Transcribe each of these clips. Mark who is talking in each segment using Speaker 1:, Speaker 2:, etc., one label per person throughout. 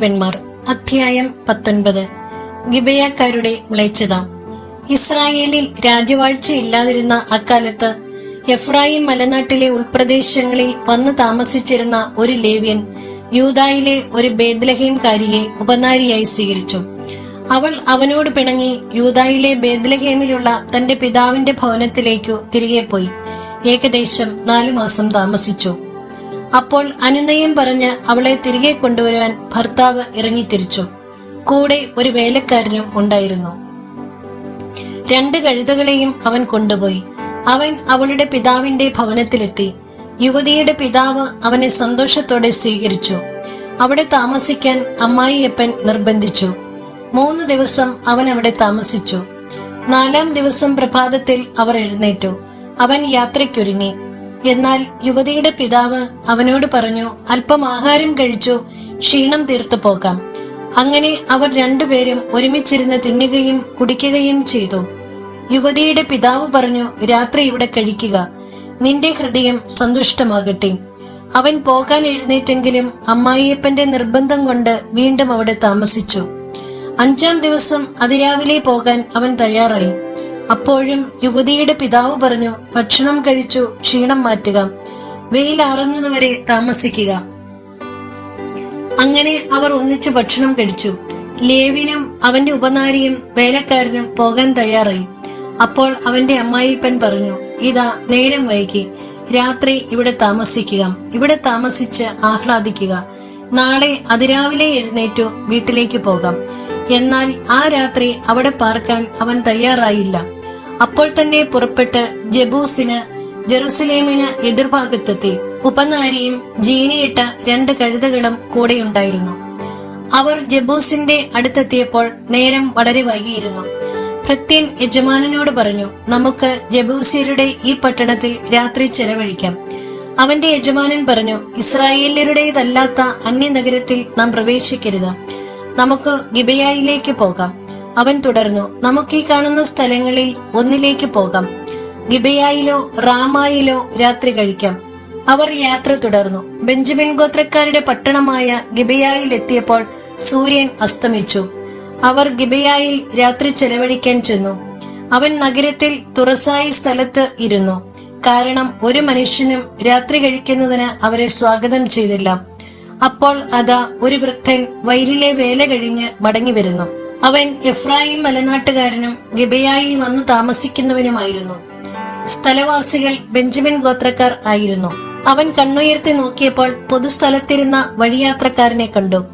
Speaker 1: ന്യായാധിപന്മാർ അധ്യായം പത്തൊൻപത്. ഗിബയാക്കാരുടെ മ്ലേച്ഛത. ഇസ്രായേലിൽ രാജ്യവാഴ്ച ഇല്ലാതിരുന്ന അക്കാലത്ത് എഫ്രായിം മലനാട്ടിലെ ഉൾപ്രദേശങ്ങളിൽ വന്ന് താമസിച്ചിരുന്ന ഒരു ലേവ്യൻ യൂതായിലെ ഒരു ബേദ്ലഹേംകാരിയെ ഉപനാരിയായി സ്വീകരിച്ചു. അവൾ അവനോട് പിണങ്ങി യൂതായിലെ ബേദ്ലഹേമിലുള്ള തന്റെ പിതാവിന്റെ ഭവനത്തിലേക്കു തിരികെ പോയി. ഏകദേശം നാലു മാസം താമസിച്ചു. അപ്പോൾ അനുനയം പറഞ്ഞ് അവളെ തിരികെ കൊണ്ടുവരുവാൻ ഭർത്താവ് ഇറങ്ങിത്തിരിച്ചു. കൂടെ ഒരു വേലക്കാരനും ഉണ്ടായിരുന്നു. രണ്ട് കഴുതകളെയും അവൻ കൊണ്ടുപോയി. അവൻ അവളുടെ പിതാവിന്റെ ഭവനത്തിലെത്തി. യുവതിയുടെ പിതാവ് അവനെ സന്തോഷത്തോടെ സ്വീകരിച്ചു. അവിടെ താമസിക്കാൻ അമ്മായിയപ്പൻ നിർബന്ധിച്ചു. മൂന്ന് ദിവസം അവൻ അവിടെ താമസിച്ചു. നാലാം ദിവസം പ്രഭാതത്തിൽ അവർ എഴുന്നേറ്റു. അവൻ യാത്രയ്ക്കൊരുങ്ങി. എന്നാൽ യുവതിയുടെ പിതാവ് അവനോട് പറഞ്ഞു അല്പം ആഹാരം കഴിച്ചു ക്ഷീണം തീർത്തു പോകാം. അങ്ങനെ അവർ രണ്ടുപേരും ഒരുമിച്ചിരുന്ന് തിന്നുകയും കുടിക്കുകയും ചെയ്തു. യുവതിയുടെ പിതാവ് പറഞ്ഞു രാത്രി ഇവിടെ കഴിക്കുക. നിന്റെ ഹൃദയം സന്തുഷ്ടമാകട്ടെ. അവൻ പോകാൻ എഴുന്നേറ്റെങ്കിലും അമ്മായിയപ്പന്റെ നിർബന്ധം കൊണ്ട് വീണ്ടും അവിടെ താമസിച്ചു. അഞ്ചാം ദിവസം അതിരാവിലെ പോകാൻ അവൻ തയ്യാറായി. അപ്പോഴും യുവതിയുടെ പിതാവ് പറഞ്ഞു ഭക്ഷണം കഴിച്ചു ക്ഷീണം മാറ്റുക. വെയിലാറുന്നതുവരെ താമസിക്കുക. അങ്ങനെ അവർ ഒന്നിച്ച് ഭക്ഷണം കഴിച്ചു. ലേവിനും അവന്റെ ഉപനാരിയും വേലക്കാരനും പോകാൻ തയ്യാറായി. അപ്പോൾ അവന്റെ അമ്മായിപ്പൻ പറഞ്ഞു ഇതാ നേരം വൈകി. രാത്രി ഇവിടെ താമസിക്കുക. ഇവിടെ താമസിച്ച് ആഹ്ലാദിക്കുക. നാളെ അതിരാവിലെ എഴുന്നേറ്റു വീട്ടിലേക്ക് പോകാം. എന്നാൽ ആ രാത്രി അവിടെ പാർക്കാൻ അവൻ തയ്യാറായില്ല. അപ്പോൾ തന്നെ പുറപ്പെട്ട് ജബൂസിന് ജെറുസലേമിന് എതിർഭാഗത്തെത്തി. ഉപനാരിയും ജീനിയിട്ട രണ്ട് കഴുതകളും കൂടെയുണ്ടായിരുന്നു. അവർ ജബൂസിന്റെ അടുത്തെത്തിയപ്പോൾ നേരം വളരെ വൈകിയിരുന്നു. ഭൃത്യൻ യജമാനനോട് പറഞ്ഞു നമുക്ക് ജബൂസിയരുടെ ഈ പട്ടണത്തിൽ രാത്രി ചെലവഴിക്കാം. അവന്റെ യജമാനൻ പറഞ്ഞു ഇസ്രായേല്യരുടേതല്ലാത്ത അന്യനഗരത്തിൽ നാം പ്രവേശിക്കരുത്. നമുക്ക് ഗിബയായിലേക്ക് പോകാം. അവൻ തുടർന്നു നമുക്ക് കാണുന്ന സ്ഥലങ്ങളിൽ ഒന്നിലേക്ക് പോകാം. ഗിബയായിലോ റാമായിലോ രാത്രി കഴിക്കാം. അവർ യാത്ര തുടർന്നു. ബെഞ്ചമിൻ ഗോത്രക്കാരുടെ പട്ടണമായ ഗിബയായിൽ എത്തിയപ്പോൾ സൂര്യൻ അസ്തമിച്ചു. അവർ ഗിബയായിൽ രാത്രി ചെലവഴിക്കാൻ ചെന്നു. അവൻ നഗരത്തിൽ തുറസായ സ്ഥലത്ത് ഇരുന്നു. കാരണം ഒരു മനുഷ്യനും രാത്രി കഴിക്കുന്നതിന് അവരെ സ്വാഗതം ചെയ്തില്ല. അപ്പോൾ അതാ ഒരു വൃദ്ധൻ വയലിലെ വേല കഴിഞ്ഞ് മടങ്ങി വരുന്നു. അവൻ എഫ്രായിം മലനാട്ടുകാരനും ഗിബയായിൽ വന്നു താമസിക്കുന്നവനുമായിരുന്നു. സ്ഥലവാസികൾ ബെഞ്ചമിൻ ഗോത്രക്കാർ ആയിരുന്നു. അവൻ കണ്ണുയർത്തി നോക്കിയപ്പോൾ പൊതുസ്ഥലത്തിരുന്ന വഴിയാത്രക്കാരനെ കണ്ടു.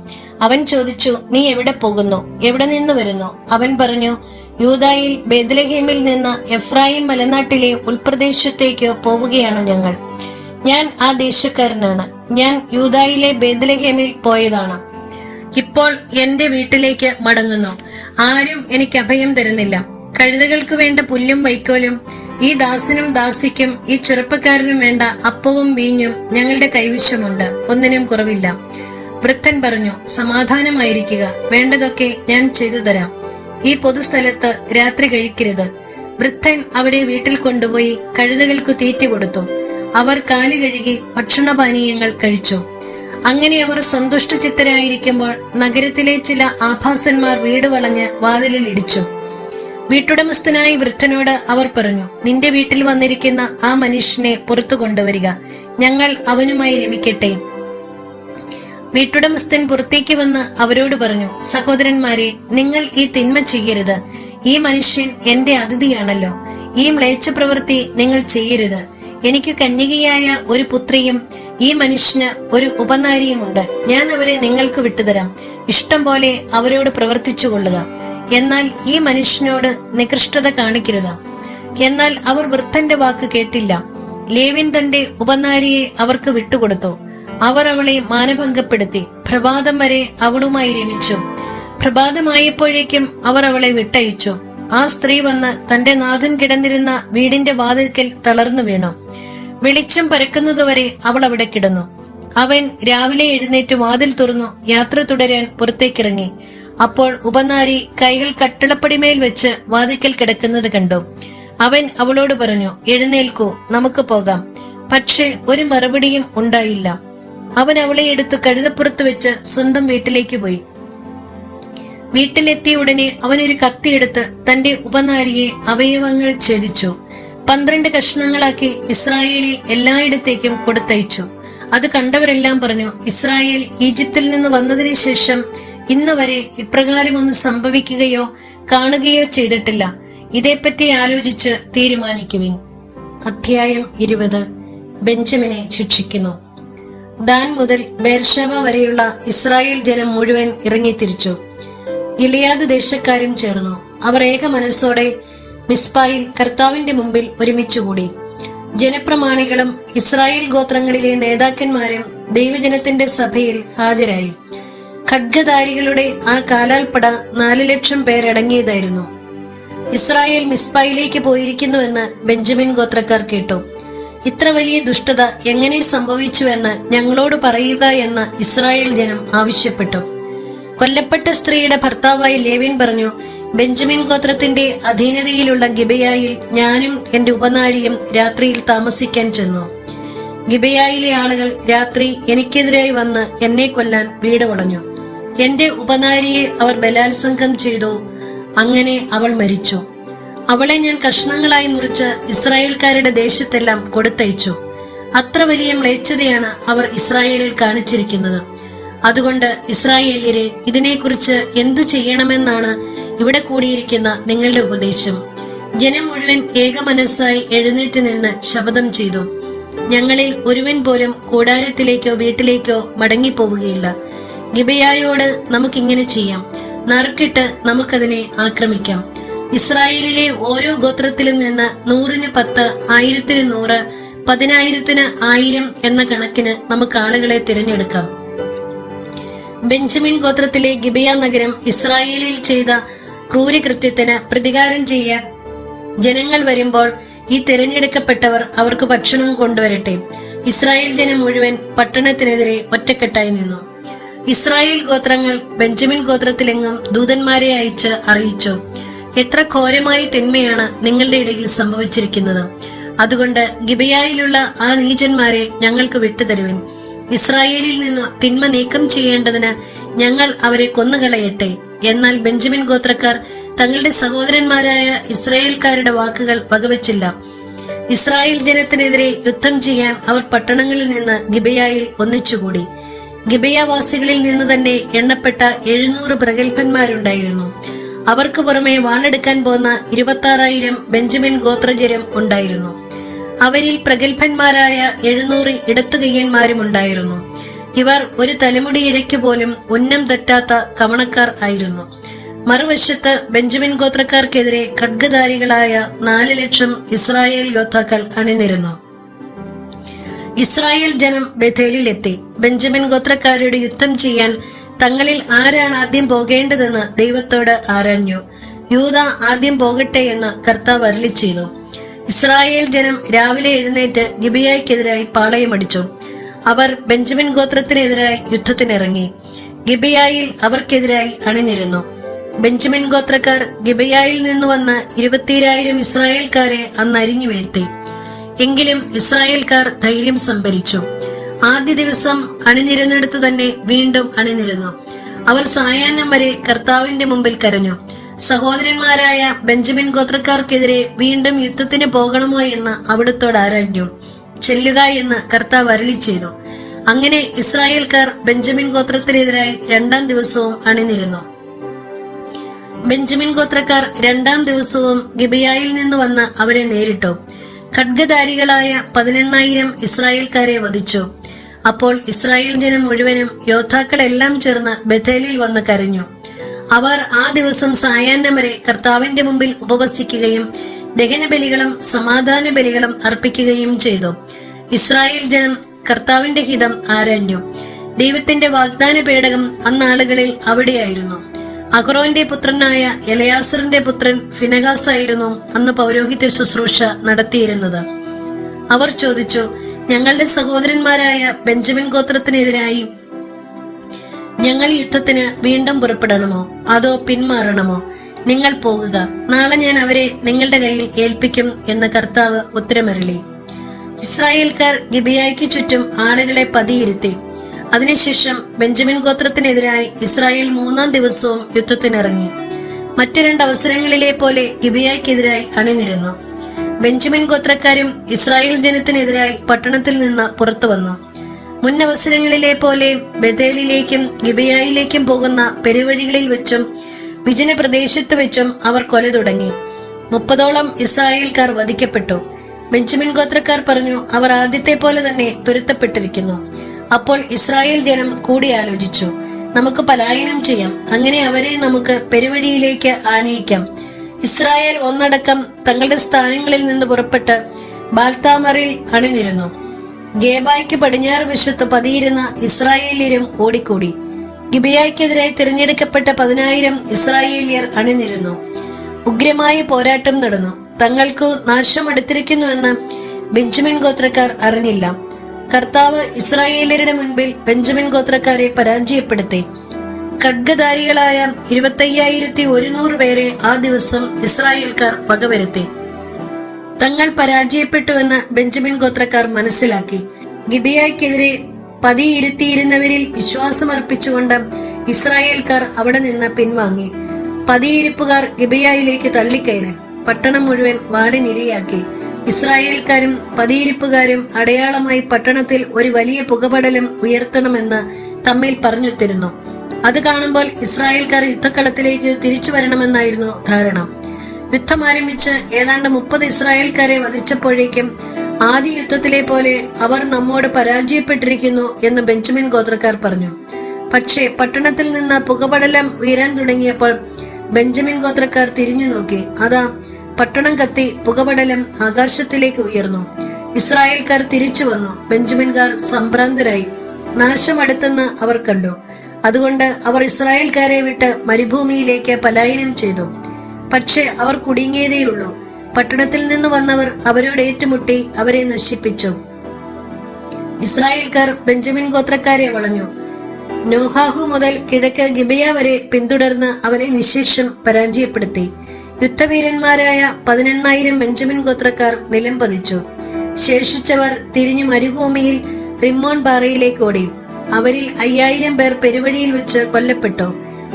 Speaker 1: അവൻ ചോദിച്ചു നീ എവിടെ പോകുന്നു? എവിടെ നിന്ന് വരുന്നു? അവൻ പറഞ്ഞു യൂതായിൽ ബേദലഹീമിൽ നിന്ന് എഫ്രായിം മലനാട്ടിലെ ഉൾപ്രദേശത്തേക്ക് പോവുകയാണ് ഞങ്ങൾ. ഞാൻ ആ ദേശക്കാരനാണ്. ഞാൻ യൂതായിലെ ബേദലഹേമിൽ പോയതാണ്. ഇപ്പോൾ എന്റെ വീട്ടിലേക്ക് മടങ്ങുന്നു. ആരും എനിക്ക് അഭയം തരുന്നില്ല. കഴുതകൾക്ക് വേണ്ട പുല്ലും വൈക്കോലും ഈ ദാസിനും ദാസിക്കും ഈ ചെറുപ്പക്കാരനും വേണ്ട അപ്പവും വീഞ്ഞും ഞങ്ങളുടെ കൈവശമുണ്ട്. ഒന്നിനും കുറവില്ല. വൃദ്ധൻ പറഞ്ഞു സമാധാനമായിരിക്കുക. വേണ്ടതൊക്കെ ഞാൻ ചെയ്തു തരാം. ഈ പൊതുസ്ഥലത്ത് രാത്രി കഴിക്കരുത്. വൃദ്ധൻ അവരെ വീട്ടിൽ കൊണ്ടുപോയി കഴുതകൾക്ക് തീറ്റ കൊടുത്തു. അവർ കാലു കഴുകി ഭക്ഷണപാനീയങ്ങൾ കഴിച്ചു. അങ്ങനെ അവർ സന്തുഷ്ട സന്തുഷ്ടചിത്തരായിരിക്കുമ്പോൾ നഗരത്തിലെ ചില ആഭാസന്മാർ വീട് വളഞ്ഞ് വാതിലിൽ ഇടിച്ചു. വീട്ടുടമസ്ഥനായ വൃദ്ധനോട് അവർ പറഞ്ഞു നിന്റെ വീട്ടിൽ വന്നിരിക്കുന്ന ആ മനുഷ്യനെ പുറത്തു കൊണ്ടുവരിക. ഞങ്ങൾ അവനുമായി രമിക്കട്ടെ. വീട്ടുടമസ്ഥൻ പുറത്തേക്ക് വന്ന് അവരോട് പറഞ്ഞു സഹോദരന്മാരെ നിങ്ങൾ ഈ തിന്മ ചെയ്യരുത്. ഈ മനുഷ്യൻ എന്റെ അതിഥിയാണല്ലോ. ഈ മ്ലേച്ഛ പ്രവൃത്തി നിങ്ങൾ ചെയ്യരുത്. എനിക്ക് കന്യകയായ ഒരു പുത്രിയും ഈ മനുഷ്യന് ഒരു ഉപനാരിയുമുണ്ട്. ഞാൻ അവരെ നിങ്ങൾക്ക് വിട്ടുതരാം. ഇഷ്ടം പോലെ അവരോട് പ്രവർത്തിച്ചു കൊള്ളുക. എന്നാൽ ഈ മനുഷ്യനോട് നികൃഷ്ടത കാണിക്കരുത്. എന്നാൽ അവർ വൃദ്ധന്റെ വാക്ക് കേട്ടില്ല. ലേവിൻ തന്റെ ഉപനാരിയെ അവർക്ക് വിട്ടുകൊടുത്തു. അവർ അവളെ മാനഭംഗപ്പെടുത്തി. പ്രഭാതം വരെ അവളുമായി രമിച്ചു. പ്രഭാതമായപ്പോഴേക്കും അവർ അവളെ വിട്ടയച്ചു. ആ സ്ത്രീ വന്ന് തന്റെ നാഥൻ കിടന്നിരുന്ന വീടിന്റെ വാതിൽക്കൽ തളർന്നു വീണു. വെളിച്ചം പരക്കുന്നതുവരെ അവൾ അവിടെ കിടന്നു. അവൻ രാവിലെ എഴുന്നേറ്റ് വാതിൽ തുറന്നു യാത്ര തുടരാൻ പുറത്തേക്കിറങ്ങി. അപ്പോൾ ഉപനാരി കൈകൾ കട്ടിളപ്പടിമേൽ വെച്ച് വാതിക്കൽ കിടക്കുന്നത് കണ്ടു. അവൻ അവളോട് പറഞ്ഞു എഴുന്നേൽക്കൂ നമുക്ക് പോകാം. പക്ഷെ ഒരു മറുപടിയും ഉണ്ടായില്ല. അവൻ അവളെ എടുത്ത് കഴുതപ്പുറത്ത് വെച്ച് സ്വന്തം വീട്ടിലേക്ക് പോയി. വീട്ടിലെത്തിയ ഉടനെ അവനൊരു കത്തിയെടുത്ത് തന്റെ ഉപനാരിയെ അവയവങ്ങൾ ഛേദിച്ചു. പന്ത്രണ്ട് കഷ്ണങ്ങളാക്കി ഇസ്രായേലിൽ എല്ലായിടത്തേക്കും കൊടുത്തയച്ചു. അത് കണ്ടവരെല്ലാം പറഞ്ഞു ഇസ്രായേൽ ഈജിപ്തിൽ നിന്ന് വന്നതിന് ശേഷം ഇന്ന് വരെ ഇപ്രകാരമൊന്നും സംഭവിക്കുകയോ കാണുകയോ ചെയ്തിട്ടില്ല. ഇതേപ്പറ്റി ആലോചിച്ച് തീരുമാനിക്കുവിൻ. അധ്യായം ഇരുപത്. ബെഞ്ചമിനെ ശിക്ഷിക്കുന്നു. ദാൻ മുതൽ ബേർഷവ വരെയുള്ള ഇസ്രായേൽ ജനം മുഴുവൻ ഇറങ്ങിത്തിരിച്ചു. ഗിലിയാദ് ദേശക്കാരും ചേർന്നു. അവർ ഏക മനസ്സോടെ മിസ്പായിൽ കർത്താവിന്റെ മുമ്പിൽ ഒരുമിച്ചുകൂടി. ജനപ്രമാണികളും ഇസ്രായേൽ ഗോത്രങ്ങളിലെ നേതാക്കന്മാരും ദൈവജനത്തിന്റെ സഭയിൽ ഹാജരായി. ഖഡ്ഗധാരികളുടെ ആ കാലാൽപ്പട നാലു ലക്ഷം പേരടങ്ങിയതായിരുന്നു. ഇസ്രായേൽ മിസ്ബായിലേക്ക് പോയിരിക്കുന്നുവെന്ന് ബെഞ്ചമിൻ ഗോത്രക്കാർ കേട്ടു. ഇത്ര വലിയ ദുഷ്ടത എങ്ങനെ സംഭവിച്ചുവെന്ന് ഞങ്ങളോട് പറയുക എന്ന് ഇസ്രായേൽ ജനം ആവശ്യപ്പെട്ടു. കൊല്ലപ്പെട്ട സ്ത്രീയുടെ ഭർത്താവായി ലേവിൻ പറഞ്ഞു ബെഞ്ചമിൻ ഗോത്രത്തിന്റെ അധീനതയിലുള്ള ഗിബയായിൽ ഞാനും എന്റെ ഉപനാരിയും രാത്രിയിൽ താമസിക്കാൻ ചെന്നു. ഗിബയായിലെ ആളുകൾ രാത്രി എനിക്കെതിരായി വന്ന് എന്നെ കൊല്ലാൻ വീട് വളഞ്ഞു. എന്റെ ഉപനാരിയെ അവർ ബലാത്സംഗം ചെയ്തു. അങ്ങനെ അവൾ മരിച്ചു. അവളെ ഞാൻ കഷ്ണങ്ങളായി മുറിച്ച് ഇസ്രായേൽക്കാരുടെ ദേശത്തെല്ലാം കൊടുത്തയച്ചു. അത്ര വലിയ മ്ലേച്ഛതയാണ് അവർ ഇസ്രായേലിൽ കാണിച്ചിരിക്കുന്നത്. അതുകൊണ്ട് ഇസ്രായേലിയരെ ഇതിനെക്കുറിച്ച് എന്തു ചെയ്യണമെന്നാണ് ഇവിടെ കൂടിയിരിക്കുന്ന നിങ്ങളുടെ ഉപദേശം. ജനം മുഴുവൻ ഏക മനസ്സായി എഴുന്നേറ്റ് നിന്ന് ശപഥം ചെയ്തു. ഞങ്ങളിൽ ഒരുവൻ പോലും കൂടാരത്തിലേക്കോ വീട്ടിലേക്കോ മടങ്ങിപ്പോവുകയില്ല. ഗിബയായോട് നമുക്കിങ്ങനെ ചെയ്യാം. നറുക്കിട്ട് നമുക്കതിനെ ആക്രമിക്കാം. ഇസ്രായേലിലെ ഓരോ ഗോത്രത്തിലും നിന്ന് നൂറിന് പത്ത് ആയിരത്തിന് നൂറ് പതിനായിരത്തിന് ആയിരം എന്ന കണക്കിന് നമുക്ക് ആളുകളെ തിരഞ്ഞെടുക്കാം. ബെഞ്ചമിൻ ഗോത്രത്തിലെ ഗിബിയ നഗരം ഇസ്രായേലിൽ ചെയ്ത ക്രൂരകൃത്യത്തിന് പ്രതികാരം ചെയ്യാൻ ജനങ്ങൾ വരുമ്പോൾ ഈ തിരഞ്ഞെടുക്കപ്പെട്ടവർ അവർക്ക് ഭക്ഷണം കൊണ്ടുവരട്ടെ. ഇസ്രായേൽ ദിനം മുഴുവൻ പട്ടണത്തിനെതിരെ ഒറ്റക്കെട്ടായി നിന്നു. ഇസ്രായേൽ ഗോത്രങ്ങൾ ബെഞ്ചമിൻ ഗോത്രത്തിലെങ്ങും ദൂതന്മാരെ അയച്ച് അറിയിച്ചു. എത്ര ഘോരമായ തിന്മയാണ് നിങ്ങളുടെ ഇടയിൽ സംഭവിച്ചിരിക്കുന്നത്. അതുകൊണ്ട് ഗിബയായിലുള്ള ആ നീചന്മാരെ ഞങ്ങൾക്ക് വിട്ടുതരുവിൻ. ഇസ്രായേലിൽ നിന്ന് തിന്മ നീക്കം ചെയ്യേണ്ടതിന് ഞങ്ങൾ അവരെ കൊന്നുകളയട്ടെ. എന്നാൽ ബെഞ്ചമിൻ ഗോത്രക്കാർ തങ്ങളുടെ സഹോദരന്മാരായ ഇസ്രായേൽക്കാരുടെ വാക്കുകൾ വകവച്ചില്ല ഇസ്രായേൽ ജനത്തിനെതിരെ യുദ്ധം ചെയ്യാൻ അവർ പട്ടണങ്ങളിൽ നിന്ന് ഗിബയായിൽ ഒന്നിച്ചുകൂടി. ഗിബയാവാസികളിൽ നിന്ന് തന്നെ എണ്ണപ്പെട്ട എഴുന്നൂറ് പ്രഗത്ഭന്മാരുണ്ടായിരുന്നു. അവർക്ക് പുറമെ വാളെടുക്കാൻ പോന്ന ഇരുപത്തി ആറായിരം ബെഞ്ചമിൻ ഗോത്രജരും ഉണ്ടായിരുന്നു. അവരിൽ പ്രഗത്ഭന്മാരായ എഴുന്നൂറ് ഇടത്തുകയ്യന്മാരും ഉണ്ടായിരുന്നു. ഇവർ ഒരു തലമുടി ഇഴയ്ക്ക് പോലും ഉന്നം തെറ്റാത്ത കവണക്കാർ ആയിരുന്നു. മറുവശത്ത് ബെഞ്ചമിൻ ഗോത്രക്കാർക്കെതിരെ ഖഡ്ഗധാരികളായ നാല് ലക്ഷം ഇസ്രായേൽ യോദ്ധാക്കൾ അണിനിരുന്നു. ഇസ്രായേൽ ജനം ബഥേലിലെത്തി. ബെഞ്ചമിൻ ഗോത്രക്കാരോട് യുദ്ധം ചെയ്യാൻ തങ്ങളിൽ ആരാണ് ആദ്യം പോകേണ്ടതെന്ന് ദൈവത്തോട് ആരാഞ്ഞു. യൂത ആദ്യം പോകട്ടെ എന്ന് കർത്താവ് അരളി ചെയ്തു ഇസ്രായേൽ ജനം രാവിലെ എഴുന്നേറ്റ് ഗിബിയായ്ക്കെതിരായി പാളയമടിച്ചു. അവർ ബെഞ്ചമിൻ ഗോത്രത്തിനെതിരായി യുദ്ധത്തിനിറങ്ങി. ഗിബിയായിൽ അവർക്കെതിരായി അണിനിരുന്നു. ബെഞ്ചമിൻ ഗോത്രക്കാർ ഗിബയായിൽ നിന്ന് വന്ന ഇരുപത്തിരായിരം ഇസ്രായേൽക്കാരെ അന്ന് അരിഞ്ഞു വീഴ്ത്തി. എങ്കിലും ഇസ്രായേൽക്കാർ ധൈര്യം സംഭരിച്ചു. ആദ്യ ദിവസം അണിനിരുന്നിടത്ത് തന്നെ വീണ്ടും അണിനിരുന്നു. അവർ സായാഹ്നം വരെ കർത്താവിന്റെ മുമ്പിൽ കരഞ്ഞു. സഹോദരന്മാരായ ബെഞ്ചമിൻ ഗോത്രക്കാർക്കെതിരെ വീണ്ടും യുദ്ധത്തിന് പോകണമോ എന്ന് അവിടുത്തോട് ആരാഞ്ഞു. ചെല്ലുക എന്ന് കർത്താവ് അരളി ചെയ്തു. അങ്ങനെ ഇസ്രായേൽക്കാർ ബെഞ്ചമിൻ ഗോത്രത്തിനെതിരായി രണ്ടാം ദിവസവും അണിനിരുന്നു. ബെഞ്ചമിൻ ഗോത്രക്കാർ രണ്ടാം ദിവസവും ഗിബിയായിൽ നിന്ന് വന്ന് അവരെ നേരിട്ടു. ഖഡ്ഗധാരികളായ പതിനെണ്ണായിരം ഇസ്രായേൽക്കാരെ വധിച്ചു. അപ്പോൾ ഇസ്രായേൽ ജനം മുഴുവനും യോദ്ധാക്കളെല്ലാം ചേർന്ന് ബഥേലിൽ വന്ന് കരഞ്ഞു. അവർ ആ ദിവസം സായാഹ്നം വരെ കർത്താവിന്റെ മുമ്പിൽ ഉപവസിക്കുകയും ദഹനബലികളും സമാധാന ബലികളും അർപ്പിക്കുകയും ചെയ്തു. ഇസ്രായേൽ ജനം കർത്താവിന്റെ ഹിതം ആരാഞ്ഞു. ദൈവത്തിന്റെ വാഗ്ദാന പേടകം അന്നാളുകളിൽ അവിടെയായിരുന്നു. അഹ്റോന്റെ പുത്രനായ എലയാസറിന്റെ പുത്രൻ ഫിനഹാസ് ആയിരുന്നു അന്ന് പൗരോഹിത്യ ശുശ്രൂഷ നടത്തിയിരുന്നത്. അവർ ചോദിച്ചു ഞങ്ങളുടെ സഹോദരന്മാരായ ബെഞ്ചമിൻ ഗോത്രത്തിനെതിരായി ഞങ്ങൾ യുദ്ധത്തിന് വീണ്ടും പുറപ്പെടണമോ? അതോ പിന്മാറണമോ? നിങ്ങൾ പോകുക. നാളെ ഞാൻ അവരെ നിങ്ങളുടെ കയ്യിൽ ഏൽപ്പിക്കും എന്ന് കർത്താവ് ഉത്തരമരളി. ഇസ്രായേൽക്കാർ ഗിബിയായ്ക്ക് ചുറ്റും ആളുകളെ പതിയിരുത്തി. അതിനുശേഷം ബെഞ്ചമിൻ ഗോത്രത്തിനെതിരായി ഇസ്രായേൽ മൂന്നാം ദിവസവും യുദ്ധത്തിനിറങ്ങി. മറ്റു രണ്ട് അവസരങ്ങളിലെ പോലെ ഗിബിയായ്ക്കെതിരായി അണിനിരുന്നു. ബെഞ്ചമിൻ ഗോത്രക്കാരും ഇസ്രായേൽ ജനത്തിനെതിരായി പട്ടണത്തിൽ നിന്ന് പുറത്തു വന്നു. മുൻ അവസരങ്ങളിലെ പോലെ ബദേലിലേക്കും ഗിബിയായിലേക്കും പോകുന്ന പെരുവഴികളിൽ വെച്ചും വിജന പ്രദേശത്ത് വെച്ചും അവർ കൊല തുടങ്ങി. മുപ്പതോളം ഇസ്രായേൽക്കാർ വധിക്കപ്പെട്ടു. ബെഞ്ചമിൻ ഗോത്രക്കാർ പറഞ്ഞു അവർ ആദ്യത്തെ പോലെ തന്നെ തുരുത്തപ്പെട്ടിരിക്കുന്നു. അപ്പോൾ ഇസ്രായേൽ ജനം കൂടിയാലോചിച്ചു നമുക്ക് പലായനം ചെയ്യാം. അങ്ങനെ അവരെ നമുക്ക് പെരുവഴിയിലേക്ക് ആനയിക്കാം. ഇസ്രായേൽ ഒന്നടക്കം തങ്ങളുടെ സ്ഥാനങ്ങളിൽ നിന്ന് പുറപ്പെട്ട് ബാൽത്താമറിൽ അണിനിരുന്നു. ഗേബായ്ക്ക് പടിഞ്ഞാറ് വശത്ത് പതിയിരുന്ന ഇസ്രായേലിയരും ഓടിക്കൂടി. ഗിബിയായ്ക്കെതിരായി തിരഞ്ഞെടുക്കപ്പെട്ട പതിനായിരം ഇസ്രായേലിയർ അണിനിരുന്നു. ഉഗ്രമായ പോരാട്ടം നടന്നു. തങ്ങൾക്ക് നാശമെടുത്തിരിക്കുന്നുവെന്ന് ബെഞ്ചമിൻ ഗോത്രക്കാർ അറിഞ്ഞില്ല. കർത്താവ് ഇസ്രായേലിയരുടെ മുൻപിൽ ബെഞ്ചമിൻ ഗോത്രക്കാരെ പരാജയപ്പെടുത്തി. ഖഡ്ഗധാരികളായ ഇരുപത്തയ്യായിരത്തി ഒരുന്നൂറ് പേരെ ആ ദിവസം ഇസ്രായേൽക്കാർ വകവരുത്തി. തങ്ങൾ പരാജയപ്പെട്ടുവെന്ന് ബെഞ്ചമിൻ ഗോത്രക്കാർ മനസ്സിലാക്കി. ഗിബിയായ്ക്കെതിരെ പതിയിരുത്തിയിരുന്നവരിൽ വിശ്വാസമർപ്പിച്ചുകൊണ്ട് ഇസ്രായേൽക്കാർ അവിടെ നിന്ന് പിൻവാങ്ങി. പതിയിരിപ്പുകാർ ഗിബിയായിലേക്ക് തള്ളിക്കയറി പട്ടണം മുഴുവൻ വാടിനിരയാക്കി. ഇസ്രായേൽക്കാരും പതിയിരിപ്പുകാരും അടയാളമായി പട്ടണത്തിൽ ഒരു വലിയ പുകപടലം ഉയർത്തണമെന്ന് തമ്മിൽ പറഞ്ഞുത്തിരുന്നു. അത് കാണുമ്പോൾ ഇസ്രായേൽക്കാർ യുദ്ധക്കളത്തിലേക്ക് തിരിച്ചു വരണമെന്നായിരുന്നു ധാരണ. യുദ്ധം ആരംഭിച്ച് ഏതാണ്ട് മുപ്പത് ഇസ്രായേൽക്കാരെ വധിച്ചപ്പോഴേക്കും ആദ്യ യുദ്ധത്തിലെ പോലെ അവർ നമ്മോട് പരാജയപ്പെട്ടിരിക്കുന്നു എന്ന് ബെഞ്ചമിൻ ഗോത്രക്കാർ പറഞ്ഞു. പക്ഷേ പട്ടണത്തിൽ നിന്ന് പുകപടലം ഉയരാൻ തുടങ്ങിയപ്പോൾ ബെഞ്ചമിൻ ഗോത്രക്കാർ തിരിഞ്ഞു നോക്കി. അതാ പട്ടണം കത്തി പുകപടലം ആകാശത്തിലേക്ക് ഉയർന്നു. ഇസ്രായേൽക്കാർ തിരിച്ചു വന്നു. ബെഞ്ചമിൻകാർ സംഭ്രാന്തരായി. നാശം അടുത്തെന്ന് അവർ കണ്ടു. അതുകൊണ്ട് അവർ ഇസ്രായേൽക്കാരെ വിട്ട് മരുഭൂമിയിലേക്ക് പലായനം ചെയ്തു. പക്ഷേ അവർ കുടുങ്ങിയതേയുള്ളൂ. പട്ടണത്തിൽ നിന്ന് വന്നവർ അവരോട് ഏറ്റുമുട്ടി അവരെ നശിപ്പിച്ചു. ഇസ്രായേൽക്കാർ ബെഞ്ചമിൻ ഗോത്രക്കാരെ വളഞ്ഞു. നോഹാഹു മുതൽ കിഴക്ക് ഗിബിയ വരെ പിന്തുടർന്ന് അവരെ നിശേഷം പരാജയപ്പെടുത്തി. യുദ്ധവീരന്മാരായ പതിനെണ്ണായിരം ബെഞ്ചമിൻ ഗോത്രക്കാർ നിലം പതിച്ചു. ശേഷിച്ചവർ തിരിഞ്ഞു മരുഭൂമിയിൽ റിമോൺ പാറയിലേക്ക് ഓടി. അവരിൽ അയ്യായിരം പേർ പെരുവഴിയിൽ വെച്ച് കൊല്ലപ്പെട്ടു.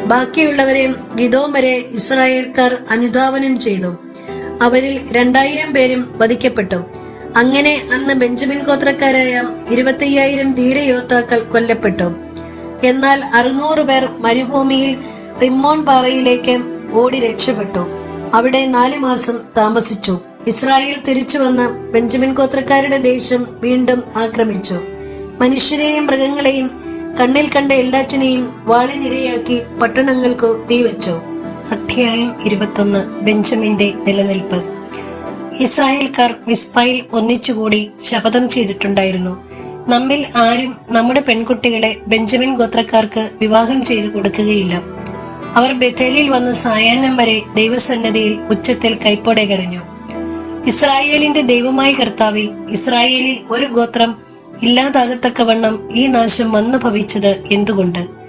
Speaker 1: ബാക്കിയുള്ളവരെ ഗിതോം വരെ ഇസ്രായേൽക്കാർ അനുധാവനം ചെയ്തു. അവരിൽ രണ്ടായിരം പേരും വധിക്കപ്പെട്ടു. അങ്ങനെ അന്ന് ബെഞ്ചമിൻ ഗോത്രക്കാരായ ഇരുപത്തയ്യായിരം ധീരയോദ്ധാക്കൾ കൊല്ലപ്പെട്ടു. എന്നാൽ അറുന്നൂറ് പേർ മരുഭൂമിയിൽ റിമ്മോൺ പാറയിലേക്ക് ഓടി രക്ഷപ്പെട്ടു. അവിടെ നാലു മാസം താമസിച്ചു. ഇസ്രായേൽ തിരിച്ചു വന്ന് ബെഞ്ചമിൻ ഗോത്രക്കാരുടെ ദേശം വീണ്ടും ആക്രമിച്ചു. മനുഷ്യരെയും മൃഗങ്ങളെയും കണ്ണിൽ കണ്ട എല്ലാറ്റിനെയും വാളിനിരയാക്കി പട്ടണങ്ങൾക്കു തീവച്ചു. അധ്യായം ഇരുപത്തൊന്ന് ബെഞ്ചമിന്റെ നിലനിൽപ്പ്. ഇസ്രായേൽക്കാർ വിസ്പയിൽ ഒന്നിച്ചുകൂടി ശപഥം ചെയ്തിട്ടുണ്ടായിരുന്നു. നമ്മിൽ ആരും നമ്മുടെ പെൺകുട്ടികളെ ബെഞ്ചമിൻ ഗോത്രക്കാർക്ക് വിവാഹം ചെയ്തു കൊടുക്കുകയില്ല. അവർ ബഥേലിൽ വന്ന് സായാഹ്നം വരെ ദൈവസന്നദ്ധിയിൽ ഉച്ചത്തിൽ കൈപ്പോടെ കരഞ്ഞു. ഇസ്രായേലിന്റെ ദൈവമായ കർത്താവി ഇസ്രായേലിൽ ഒരു ഗോത്രം ഇല്ലാതാകത്തക്കവണ്ണം ഈ നാശം വന്നു ഭവിച്ചത് എന്തുകൊണ്ട്?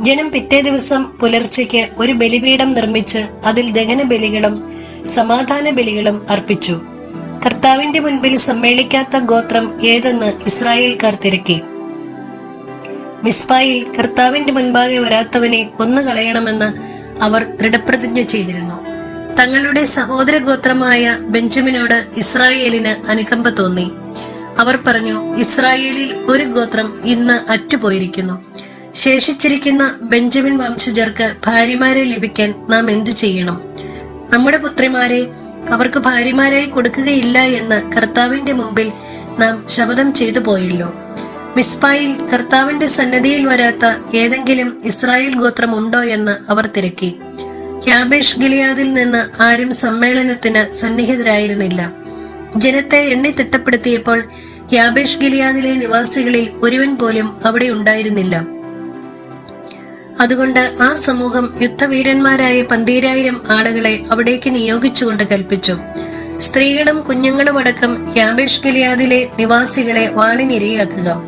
Speaker 1: ജനം പിറ്റേ ദിവസം പുലർച്ചയ്ക്ക് ഒരു ബലിപീഠം നിർമ്മിച്ച് അതിൽ ദഹന ബലികളും സമാധാന ബലികളും അർപ്പിച്ചു. കർത്താവിന്റെ മുൻപിൽ സമ്മേളിക്കാത്ത ഗോത്രം ഏതെന്ന് ഇസ്രായേൽക്കാർ തിരക്കി. മിസ്ബായിൽ കർത്താവിന്റെ മുൻപാകെ വരാത്തവനെ കൊന്നുകളയണമെന്ന് അവർ ദൃഢപ്രതിജ്ഞ ചെയ്തിരുന്നു. തങ്ങളുടെ സഹോദര ഗോത്രമായ ബെഞ്ചമിനോട് ഇസ്രായേലിന് അനുകമ്പ തോന്നി. അവർ പറഞ്ഞു ഇസ്രായേലിൽ ഒരു ഗോത്രം ഇന്ന് അറ്റുപോയിരിക്കുന്നു. ശേഷിച്ചിരിക്കുന്ന ബെഞ്ചമിൻ വംശജർക്ക് ഭാര്യമാരെ ലഭിക്കാൻ നാം എന്തു ചെയ്യണം? നമ്മുടെ പുത്രിമാരെ അവർക്ക് ഭാര്യമാരായി കൊടുക്കുകയില്ല എന്ന് കർത്താവിന്റെ മുമ്പിൽ നാം ശപഥം ചെയ്തു പോയല്ലോ. മിസ്ബായിൽ കർത്താവിന്റെ സന്നദ്ധിയിൽ വരാത്ത ഏതെങ്കിലും ഇസ്രായേൽ ഗോത്രം ഉണ്ടോ എന്ന് അവർ തിരക്കി. യാബേഷ് ഗിലിയാദിൽ നിന്ന് ആരും സമ്മേളനത്തിന് സന്നിഹിതരായിരുന്നില്ല. ജനത്തെ എണ്ണി തിട്ടപ്പെടുത്തിയപ്പോൾ യാബേഷ് ഗിലിയാദിലെ നിവാസികളിൽ ഒരുവൻ പോലും അവിടെ ഉണ്ടായിരുന്നില്ല. അതുകൊണ്ട് ആ സമൂഹം യുദ്ധവീരന്മാരായ പന്തീരായിരം ആളുകളെ അവിടേക്ക് നിയോഗിച്ചുകൊണ്ട് കൽപ്പിച്ചു. സ്ത്രീകളും കുഞ്ഞുങ്ങളും അടക്കം യാബേഷ് ഗലിയാദിലെ നിവാസികളെ വാണിനിരയാക്കുക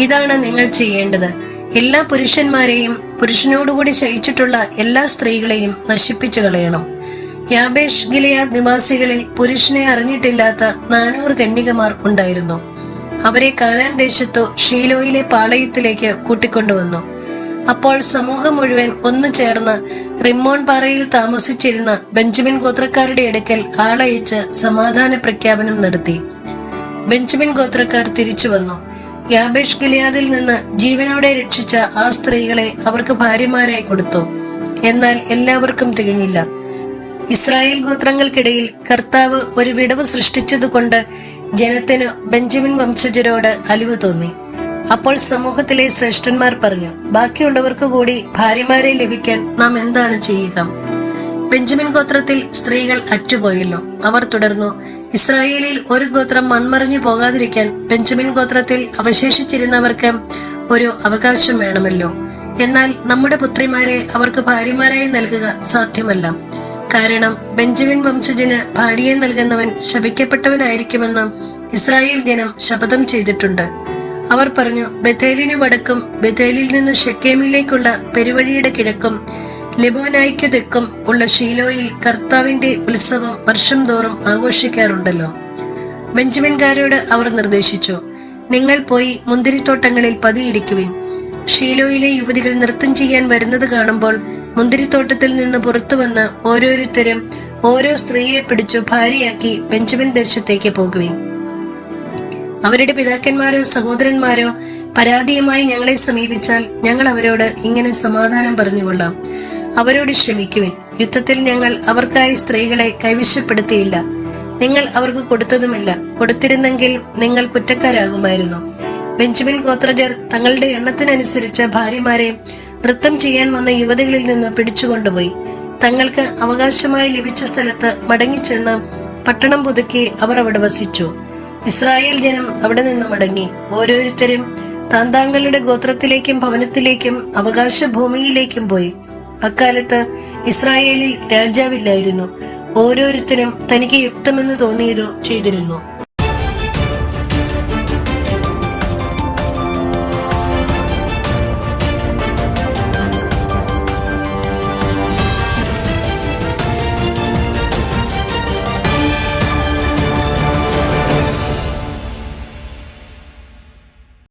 Speaker 1: ഇതാണ് നിങ്ങൾ ചെയ്യേണ്ടത്. എല്ലാ പുരുഷന്മാരെയും പുരുഷനോടുകൂടി ശയിച്ചിട്ടുള്ള എല്ലാ സ്ത്രീകളെയും നശിപ്പിച്ചു കളയണം. യാബേഷ് ഗിലിയാദ് നിവാസികളിൽ പുരുഷനെ അറിഞ്ഞിട്ടില്ലാത്ത നാനൂറ് കന്യകമാർ ഉണ്ടായിരുന്നു. അവരെ കാനാൻ ദേശത്തോ ഷീലോയിലെ പാളയത്തിലേക്ക് കൂട്ടിക്കൊണ്ടുവന്നു. അപ്പോൾ സമൂഹം മുഴുവൻ ഒന്നു ചേർന്ന് റിമ്മോൺ പാറയിൽ താമസിച്ചിരുന്ന ബെഞ്ചമിൻ ഗോത്രക്കാരുടെ അടുക്കൽ ആളയച്ച് സമാധാന പ്രഖ്യാപനം നടത്തി. ബെഞ്ചമിൻ ഗോത്രക്കാർ തിരിച്ചു വന്നു. യാബേഷ് ഗിലിയാദിൽ നിന്ന് ജീവനോടെ രക്ഷിച്ച ആ സ്ത്രീകളെ അവർക്ക് ഭാര്യമാരായി കൊടുത്തു. എന്നാൽ എല്ലാവർക്കും തികഞ്ഞില്ല. ഇസ്രായേൽ ഗോത്രങ്ങൾക്കിടയിൽ കർത്താവ് ഒരു വിടവ് സൃഷ്ടിച്ചതുകൊണ്ട് ജനത്തിന് ബെഞ്ചമിൻ വംശജരോട് അലിവ് തോന്നി. അപ്പോൾ സമൂഹത്തിലെ ശ്രേഷ്ഠന്മാർ പറഞ്ഞു ബാക്കിയുള്ളവർക്ക് കൂടി ഭാര്യമാരെ ലഭിക്കാൻ നാം എന്താണ് ചെയ്യുക? ബെഞ്ചമിൻ ഗോത്രത്തിൽ സ്ത്രീകൾ അറ്റുപോയല്ലോ. അവർ തുടർന്നു ഇസ്രായേലിൽ ഒരു ഗോത്രം മൺമറിഞ്ഞു പോകാതിരിക്കാൻ ബെഞ്ചമിൻ ഗോത്രത്തിൽ അവശേഷിച്ചിരുന്നവർക്ക് ഒരു അവകാശം വേണമല്ലോ. എന്നാൽ നമ്മുടെ പുത്രിമാരെ അവർക്ക് ഭാര്യമാരായി നൽകുക സാധ്യമല്ല. കാരണം ബെഞ്ചമിൻ വംശജന് ഭാര്യയെ നൽകുന്നവൻ ശപിക്കപ്പെട്ടവനായിരിക്കുമെന്നും ഇസ്രായേൽ ജനം ശപഥം ചെയ്തിട്ടുണ്ട്. അവർ പറഞ്ഞു ബഥേലിന് വടക്കും ബഥേലിൽ നിന്ന് ഷെക്കേമിലേക്കുള്ള പെരുവഴിയുടെ കിഴക്കും ലെബോനായിക്കു തെക്കും ഉള്ള ഷീലോയിൽ കർത്താവിന്റെ ഉത്സവം വർഷം തോറും ആഘോഷിക്കാറുണ്ടല്ലോ. ബെഞ്ചമിൻകാരോട് അവർ നിർദ്ദേശിച്ചു നിങ്ങൾ പോയി മുന്തിരിത്തോട്ടങ്ങളിൽ പതിയിരിക്കുവിൻ. ഷീലോയിലെ യുവതികൾ നൃത്തം ചെയ്യാൻ വരുന്നത് കാണുമ്പോൾ മുന്തിരിത്തോട്ടത്തിൽ നിന്ന് പുറത്തു വന്ന് ഓരോരുത്തരും ഓരോ സ്ത്രീയെ പിടിച്ചു ഭാര്യയാക്കി ബെഞ്ചമിൻ ദേശത്തേക്ക് പോകുവിൻ. അവരുടെ പിതാക്കന്മാരോ സഹോദരന്മാരോ പരാതിയുമായി ഞങ്ങളെ സമീപിച്ചാൽ ഞങ്ങൾ അവരോട് ഇങ്ങനെ സമാധാനം പറഞ്ഞുകൊള്ളാം. അവരോട് ക്ഷമിക്കുവിൻ. യുദ്ധത്തിൽ ഞങ്ങൾ അവർക്കായി സ്ത്രീകളെ കൈവശപ്പെടുത്തിയില്ല. നിങ്ങൾ അവർക്ക് കൊടുത്തതുമില്ല. കൊടുത്തിരുന്നെങ്കിൽ നിങ്ങൾ കുറ്റക്കാരാകുമായിരുന്നു. ബെഞ്ചമിൻ ഗോത്രജർ തങ്ങളുടെ എണ്ണത്തിനനുസരിച്ച് ഭാര്യമാരെ നൃത്തം ചെയ്യാൻ വന്ന യുവതികളിൽ നിന്ന് പിടിച്ചുകൊണ്ടുപോയി. തങ്ങൾക്ക് അവകാശമായി ലഭിച്ച സ്ഥലത്ത് മടങ്ങിച്ചെന്ന് പട്ടണം പുതുക്കി അവർ അവിടെ വസിച്ചു. ഇസ്രായേൽ ജനം അവിടെ നിന്ന് മടങ്ങി. ഓരോരുത്തരും താന്താങ്ങളുടെ ഗോത്രത്തിലേക്കും ഭവനത്തിലേക്കും അവകാശ ഭൂമിയിലേക്കും പോയി. അക്കാലത്ത് ഇസ്രായേലിൽ രാജാവില്ലായിരുന്നു. ഓരോരുത്തരും തനിക്ക് യുക്തമെന്ന് തോന്നിയതോ ചെയ്തിരുന്നു.